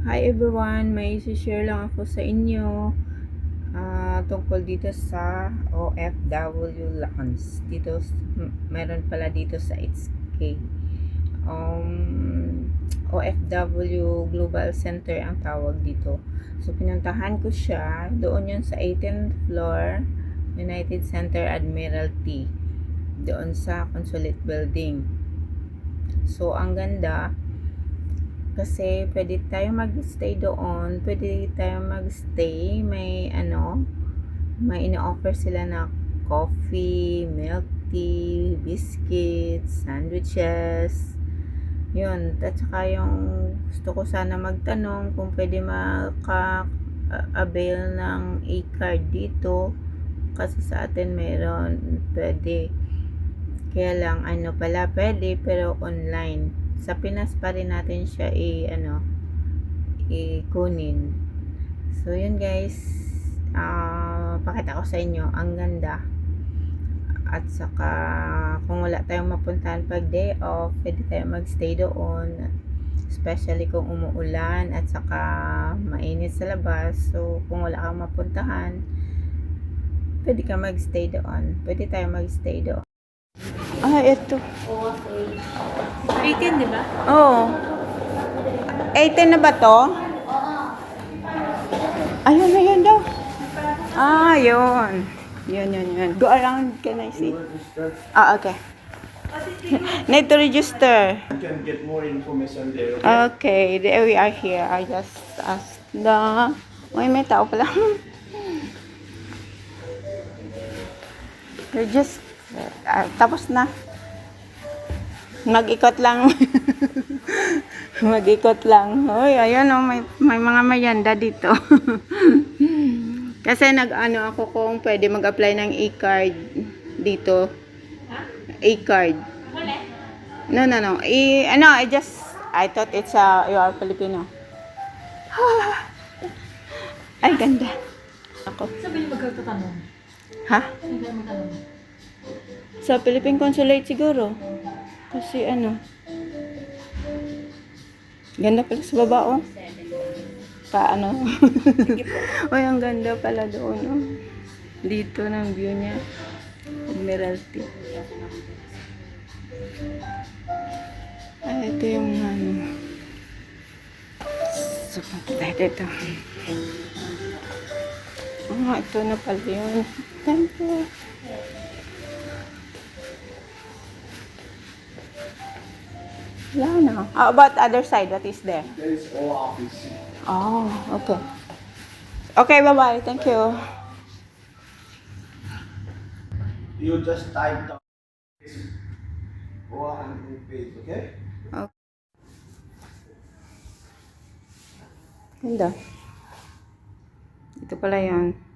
Hi everyone, may share lang ako sa inyo ah, tungkol dito sa OFW Lounge. Dito, meron pala dito sa HK. Um, OFW Global Center ang tawag dito. So, pinuntahan ko siya. Doon yun sa 18th floor, United Center Admiralty. Doon sa Consulate Building. So, ang ganda kasi pwede tayo mag-stay doon, pwede tayo mag-stay, may ano, may ino-offer sila na coffee, milk tea, biscuits, sandwiches, yun, at saka yung gusto ko sana magtanong kung pwede maka-avail ng e-card dito, kasi sa atin meron, pwede, kaya lang, ano pala, pwede, pero online. Sa Pinas pa rin natin siya i, ano, i-kunin. So, yun guys. ah pakita ko sa inyo. Ang ganda. At saka, kung wala tayong mapuntahan pag day off, pwede tayo magstay doon. Especially kung umuulan at saka mainit sa labas. So, kung wala kang mapuntahan, pwede ka magstay doon. Pwede tayo magstay doon. Ah, ito. 18, di ba? Oo. 18 na ba to? Ayun na yun daw. Ah, yun. Yun, yun, yun. Go around, can I see? Ah, okay. Need to register. You can get more information there. Okay, Okay? there we are here. I just asked the... Uy, may tao pala. Register. Ah, tapos na. Mag-ikot lang. Mag-ikot lang. Uy, ayun oh, may, may mga mayanda dito. Kasi nag-ano ako kung pwede mag-apply ng e-card dito. E-card. No, no, no. I, ano, I just, I thought it's a, you are Filipino. Ay, ganda. Ako. Sabi niyo magkakatanong. Ha? Saan kayo magtanong? Sa Philippine Consulate siguro. Kasi ano. Ganda pala sa baba, oh. Pa, ano. Uy, ang ganda pala doon, oh. Dito ng view niya. Admiralty. Ay, ito yung ano. So, punta dito. Ah, ito na pala yun. Thank Wala na. How about other side? What is there? There is all office. Oh, okay. Okay, bye-bye. Thank you. You just type down one page, okay? Ganda. Ito pala yan.